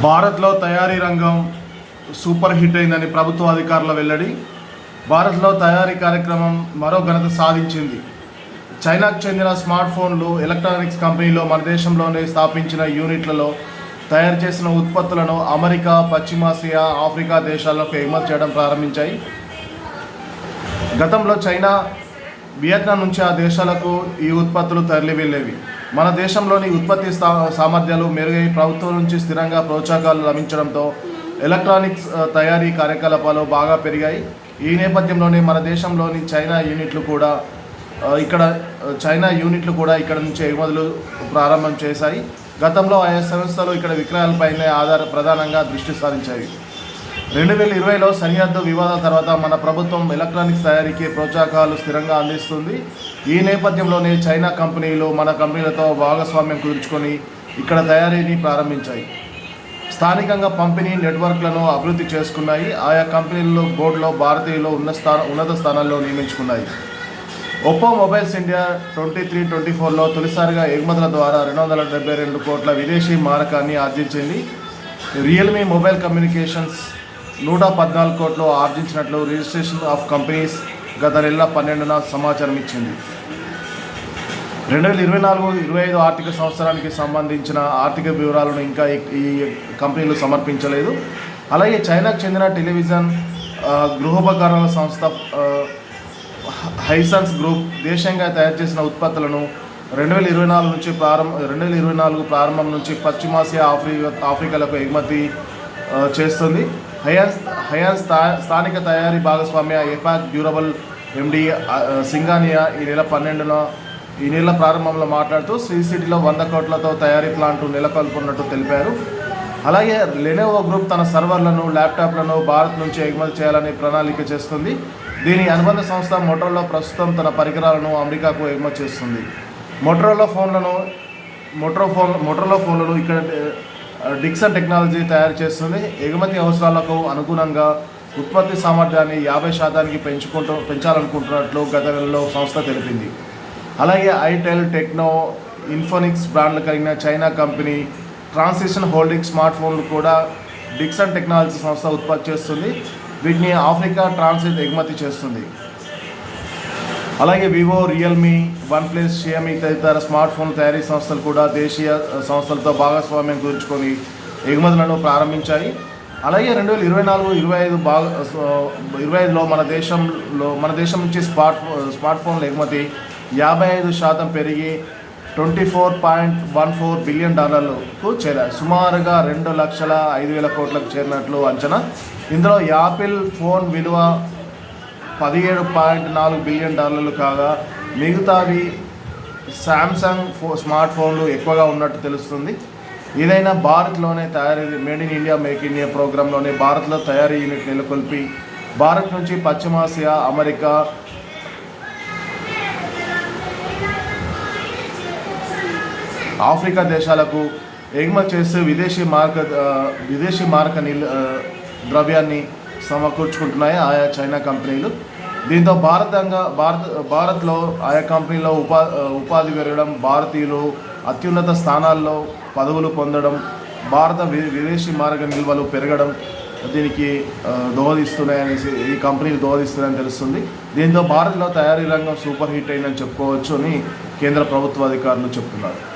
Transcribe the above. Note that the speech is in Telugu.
భారత్లో తయారీ రంగం సూపర్ హిట్ అయిందని ప్రభుత్వ అధికారుల వెల్లడి భారత్లో తయారీ కార్యక్రమం మరో ఘనత సాధించింది. చైనాకు చెందిన స్మార్ట్ ఫోన్లు ఎలక్ట్రానిక్స్ కంపెనీలో మన దేశంలోనే స్థాపించిన యూనిట్లలో తయారు చేసిన ఉత్పత్తులను అమెరికా పశ్చిమాసియా ఆఫ్రికా దేశాలకు ఎగుమతి చేయడం ప్రారంభించాయి. గతంలో చైనా వియత్నాం నుంచి ఆ దేశాలకు ఈ ఉత్పత్తులు తరలి వెళ్ళేవి మన దేశంలోని ఉత్పత్తి స్థా- సామర్థ్యాలు మెరుగై ప్రభుత్వం నుంచి స్థిరంగా ప్రోత్సాహకాలు లభించడంతో ఎలక్ట్రానిక్స్ తయారీ కార్యకలాపాలు బాగా పెరిగాయి. ఈ నేపథ్యంలోనే మన దేశంలోని చైనా యూనిట్లు కూడా ఇక్కడ చైనా యూనిట్లు కూడా ఇక్కడ నుంచి ఎగుమతులు ప్రారంభం చేశాయి. గతంలో ఆయా సంస్థలు ఇక్కడ విక్రయాలపైనే ఆధార ప్రధానంగా దృష్టి సారించాయి. రెండు వేల ఇరవైలో సరిహద్దు వివాదాల తర్వాత మన ప్రభుత్వం ఎలక్ట్రానిక్స్ తయారీకి ప్రోత్సాహకాలు స్థిరంగా అందిస్తుంది. ఈ నేపథ్యంలోనే చైనా కంపెనీలు మన కంపెనీలతో భాగస్వామ్యం కుదుర్చుకొని ఇక్కడ తయారీని ప్రారంభించాయి. స్థానికంగా పంపిణీ నెట్వర్క్లను అభివృద్ధి చేసుకున్నాయి. ఆయా కంపెనీల్లో బోర్డులో భారతీయులు ఉన్న స్థా ఉన్నత స్థానాల్లో నియమించుకున్నాయి. Oppo mobiles India twenty three twenty ఫోర్లో తొలిసారిగా ఎగుమతుల ద్వారా రెండు వందల డెబ్బై రెండు కోట్ల విదేశీ మారకాన్ని ఆర్జించింది. రియల్మీ మొబైల్ కమ్యూనికేషన్స్ నూట పద్నాలుగు కోట్లు ఆర్జించినట్లు రిజిస్ట్రేషన్ ఆఫ్ కంపెనీస్ గత నెల పన్నెండున సమాచారం ఇచ్చింది. రెండు వేల ఇరవై నాలుగు ఇరవై ఐదు ఆర్థిక సంవత్సరానికి సంబంధించిన ఆర్థిక వివరాలను ఇంకా ఈ- కంపెనీలు సమర్పించలేదు. అలాగే చైనాకు చెందిన టెలివిజన్ గృహోపకరణ గృహోపకరణల సంస్థ హైసన్స్ గ్రూప్ దేశంగా తయారు చేసిన ఉత్పత్తులను రెండు వేల ఇరవై నాలుగు నుంచి ప్రారంభ రెండు వేల ఇరవై నాలుగు ప్రారంభం నుంచి పశ్చిమాసియా ఆఫ్రికా ఆఫ్రికాలకు ఎగుమతి చేస్తుంది. హయాన్ హయాన్ స్థా- స్థానిక తయారీ భాగస్వామ్య ఎపాక్ డ్యూరబుల్ ఎండి సింగానియా ఈ నెల పన్నెండున ఈ నెల ప్రారంభంలో మాట్లాడుతూ సిసిటీలో వంద కోట్లతో తయారీ ప్లాంట్ నెలకొల్పున్నట్టు తెలిపారు. అలాగే లెనోవో గ్రూప్ తన సర్వర్లను ల్యాప్టాప్లను భారత్ నుంచి ఎగుమతి చేయాలని ప్రణాళిక చేస్తుంది. దీని అనుబంధ సంస్థ మోటోలో ప్రస్తుతం తన పరికరాలను అమెరికాకు ఎగుమతి చేస్తుంది. మోటరోలా ఫోన్లను మోటరో ఫోన్ మోటరోలా ఫోన్లను ఇక్కడ డిక్సన్ టెక్నాలజీ తయారు చేస్తుంది. ఎగుమతి అవసరాలకు అనుగుణంగా ఉత్పత్తి సామర్థ్యాన్ని యాభై శాతానికి పెంచుకుంటూ పెంచాలనుకుంటున్నట్లు గత నెలలో సంస్థ తెలిపింది. అలాగే ఐటెల్ టెక్నో ఇన్ఫోనిక్స్ బ్రాండ్లు కలిగిన China company Transsion holding smart ఫోన్లు కూడా డిక్సన్ టెక్నాలజీ సంస్థ ఉత్పత్తి చేస్తుంది. వీటిని ఆఫ్రికా ట్రాన్సిట్ ఎగుమతి చేస్తుంది. అలాగే Vivo Realme OnePlus Xiaomi తదితర స్మార్ట్ ఫోన్ తయారీ సంస్థలు కూడా దేశీయ సంస్థలతో భాగస్వామ్యం కుదుర్చుకొని ఎగుమతులను ప్రారంభించాయి. అలాగే రెండు వేల ఇరవై నాలుగు ఇరవై ఐదు భాగ ఇరవై ఐదులో మన దేశంలో మన దేశం నుంచి స్మార్ట్ స్మార్ట్ ఫోన్ల ఎగుమతి యాభై ఐదు శాతం పెరిగి twenty four point one four billion డాలర్లకు చేరాయి. సుమారుగా రెండు లక్షల ఐదు వేల కోట్లకు చేరినట్లు అంచనా. ఇందులో యాపిల్ ఫోన్ విలువ పదిహేడు పాయింట్ నాలుగు బిలియన్ డాలర్లు కాగా మిగతావి శాంసంగ్ ఫో స్మార్ట్ ఫోన్లు ఎక్కువగా ఉన్నట్టు తెలుస్తుంది. ఏదైనా భారత్లోనే తయారీ made in India make India ప్రోగ్రాంలోనే భారత్లో తయారీ యూనిట్ నెలకొల్పి భారత్ నుంచి పశ్చిమాసియా అమెరికా ఆఫ్రికా దేశాలకు ఎగుమతి చేస్తూ విదేశీ మార్క విదేశీ మార్క నిల్ ద్రవ్యాన్ని సమకూర్చుకుంటున్నాయి ఆయా చైనా కంపెనీలు. దీంతో భారతంగా భారత్ భారత్లో ఆయా కంపెనీలో ఉపా ఉపాధి పెరగడం భారతీయులు అత్యున్నత స్థానాల్లో పదవులు పొందడం భారత వి- విదేశీ మార్గ నిల్వలు పెరగడం దీనికి ఆ, దోహదిస్తున్నాయనేసి ఈ కంపెనీలు దోహదిస్తున్నాయని తెలుస్తుంది. దీంతో భారత్లో తయారీ రంగం సూపర్ హిట్ అయిందని చెప్పుకోవచ్చు అని కేంద్ర ప్రభుత్వ అధికారులు చెప్తున్నారు.